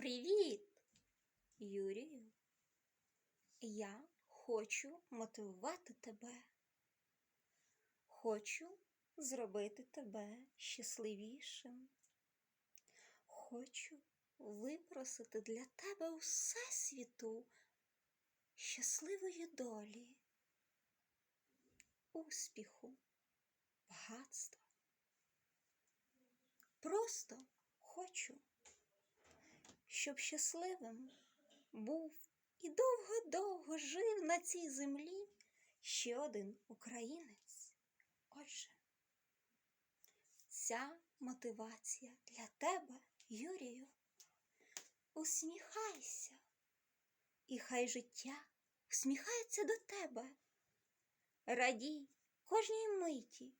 Привіт, Юрію. Я хочу мотивувати тебе. Хочу зробити тебе щасливішим. Хочу випросити для тебе у всесвіту щасливої долі, успіху, багатства. Просто хочу щоб щасливим був і довго-довго жив на цій землі ще один українець. Отже, ця мотивація для тебе, Юрію. Усміхайся, і хай життя усміхається до тебе. Радій кожній миті,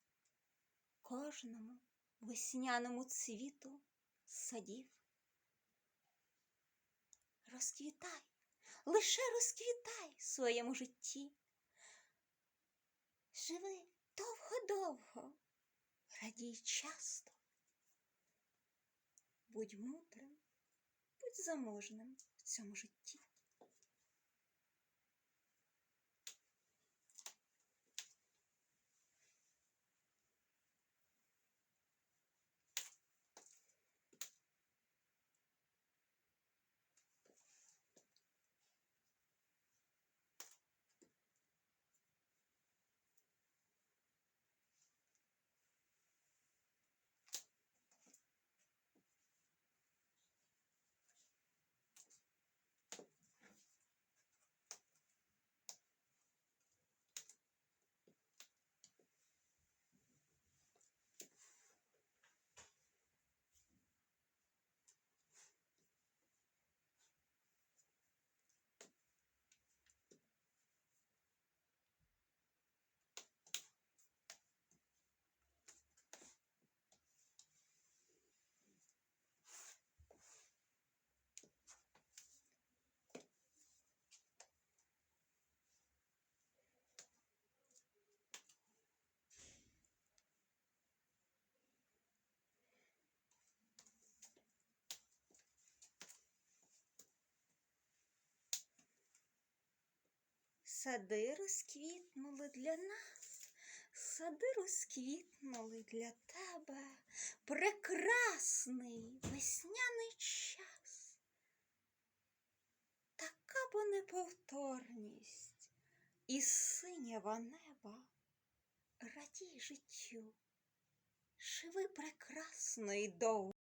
кожному весняному цвіту садів розквітай, лише розквітай в своєму житті. Живи довго-довго, радій часто. Будь мудрим, будь заможним в цьому житті. Сади розквітнули для нас, сади розквітнули для тебе прекрасний весняний час. Така бо неповторність і синява неба. Радій життю, живи прекрасно і довго.